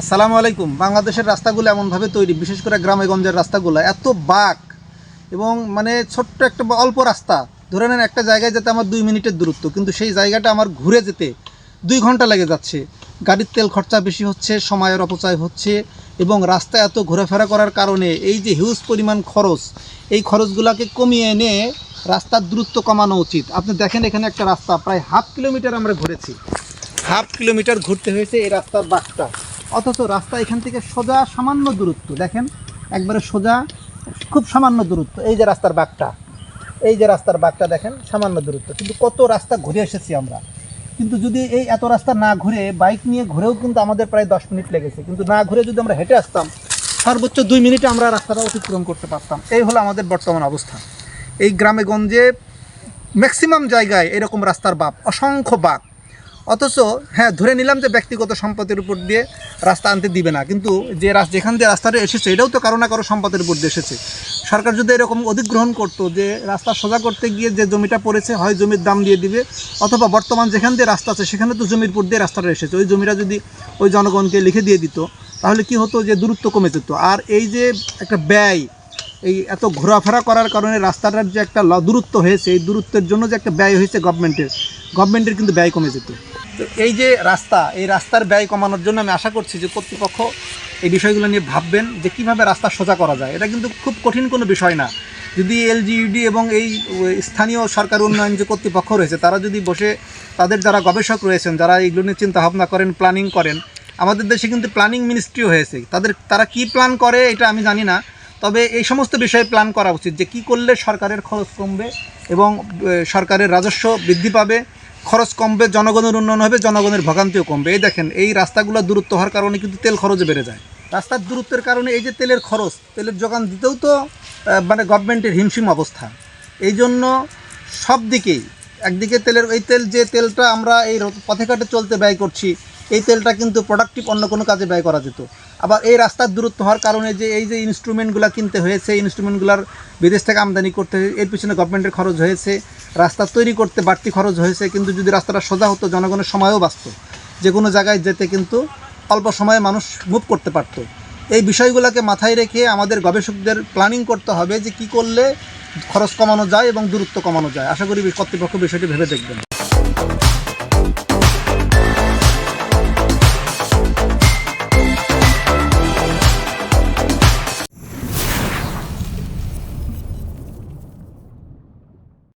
আসসালামু আলাইকুম। বাংলাদেশের রাস্তাগুলো এমনভাবে তৈরি, বিশেষ করে গ্রামে গঞ্জের রাস্তাগুলো। এত বাঁক এবং মানে ছোট্ট একটা অল্প রাস্তা। ধরে নেন একটা জায়গায় যেতে আমার দুই মিনিটের দূরত্ব, কিন্তু সেই জায়গাটা আমার ঘুরে যেতে দুই ঘণ্টা লেগে যাচ্ছে। গাড়ির তেল খরচা বেশি হচ্ছে, সময়ের অপচয় হচ্ছে এবং রাস্তা এত ঘোরাফেরা করার কারণে এই যে হিউজ পরিমাণ খরচ, এই খরচগুলোকে কমিয়ে এনে রাস্তার দূরত্ব কমানো উচিত। আপনি দেখেন এখানে একটা রাস্তা, প্রায় হাফ কিলোমিটার আমরা ঘুরেছি। হাফ কিলোমিটার ঘুরতে হয়েছে এই রাস্তার বাঁকটা। অথচ রাস্তা এখান থেকে সোজা সামান্য দূরত্ব, দেখেন, একবারে সোজা, খুব সামান্য দূরত্ব। এই যে রাস্তার বাঘটা এই যে রাস্তার বাঘটা দেখেন, সামান্য দূরত্ব। কিন্তু কত রাস্তা ঘুরে এসেছি আমরা। কিন্তু যদি এই এত রাস্তা না ঘুরে, বাইক নিয়ে ঘুরেও কিন্তু আমাদের প্রায় দশ মিনিট লেগেছে। কিন্তু না ঘুরে যদি আমরা হেঁটে আসতাম, সর্বোচ্চ দুই মিনিটে আমরা রাস্তাটা অতিক্রম করতে পারতাম। এই হলো আমাদের বর্তমান অবস্থা। এই গ্রামে গঞ্জে ম্যাক্সিমাম জায়গায় এরকম রাস্তার বাপ অসংখ্য বাপ অথচ হ্যাঁ ধরে নিলাম যে ব্যক্তিগত সম্পদের উপর দিয়ে রাস্তা আনতে দিবে না, কিন্তু যে যেখান দিয়ে রাস্তাটা এসেছে, এটাও তো কারও না কারও সম্পদের উপর দিয়ে এসেছে। সরকার যদি এরকম অধিগ্রহণ করতো যে রাস্তা সোজা করতে গিয়ে যে জমিটা পড়েছে, হয় জমির দাম দিয়ে দিবে, অথবা বর্তমান যেখান দিয়ে রাস্তা আছে, সেখানে তো জমির উপর দিয়ে রাস্তাটা এসেছে, ওই জমিটা যদি ওই জনগণকে লিখে দিয়ে দিত, তাহলে কি হতো যে দূরত্ব কমে যেত। আর এই যে একটা ব্যয়, এই এত ঘোরাফেরা করার কারণে রাস্তাটার যে একটা দূরত্ব হয়েছে, এই দূরত্বের জন্য যে একটা ব্যয় হয়েছে গভর্নমেন্টের গভর্নমেন্টের কিন্তু ব্যয় কমে যেত। তো এই যে রাস্তা, এই রাস্তার ব্যয় কমানোর জন্য আমি আশা করছি যে কর্তৃপক্ষ এই বিষয়গুলো নিয়ে ভাববেন যে কীভাবে রাস্তা সোজা করা যায়। এটা কিন্তু খুব কঠিন কোনো বিষয় না। যদি এলজিইডি এবং এই স্থানীয় সরকার উন্নয়ন যে কর্তৃপক্ষ রয়েছে, তারা যদি বসে তাদের যারা গবেষক রয়েছেন, যারা এইগুলো নিয়ে চিন্তাভাবনা করেন প্ল্যানিং করেন, আমাদের দেশে কিন্তু প্ল্যানিং মিনিস্ট্রিও হয়েছে। তাদের, তারা কি প্ল্যান করে এটা আমি জানি না। তবে এই সমস্ত বিষয়ে প্ল্যান করা উচিত যে কি করলে সরকারের খরচ কমবে এবং সরকারের রাজস্ব বৃদ্ধি পাবে। খরচ কমবে, জনগণের উন্নয়ন হবে, জনগণের ভোগান্তিও কমবে। এই দেখেন, এই রাস্তাগুলো দূরত্ব হওয়ার কারণে কিন্তু তেল খরচ বেড়ে যায়। রাস্তার দূরত্বের কারণে এই যে তেলের খরচ, তেলের যোগান দিতেও তো মানে গভর্নমেন্টের হিমশিম অবস্থা। এই জন্য সব দিকেই একদিকে তেলের, এই তেল যে তেলটা আমরা এই পথে ঘাটে চলতে ব্যয় করছি এই তেলটা কিন্তু প্রোডাক্টিভ অন্য কোনো কাজে ব্যয় করা যেত। আবার এই রাস্তার দূরত্ব হওয়ার কারণে যে এই যে ইনস্ট্রুমেন্টগুলো কিনতে হয়েছে ইনস্ট্রুমেন্টগুলোর বিদেশ থেকে আমদানি করতে এর পিছনে গভর্নমেন্টের খরচ হয়েছে, রাস্তা তৈরি করতে বাড়তি খরচ হয়েছে, কিন্তু যদি রাস্তাটা সোজা হতো, জনগণের সময়ও বাঁচত। যে কোনো জায়গায় যেতে কিন্তু অল্প সময়ে মানুষ মুভ করতে পারতো। এই বিষয়গুলোকে মাথায় রেখে আমাদের গবেষকদের প্ল্যানিং করতে হবে যে কি করলে খরচ কমানো যায় এবং দূরত্ব কমানো যায়। আশা করি কর্তৃপক্ষ বিষয়টি ভেবে দেখবেন।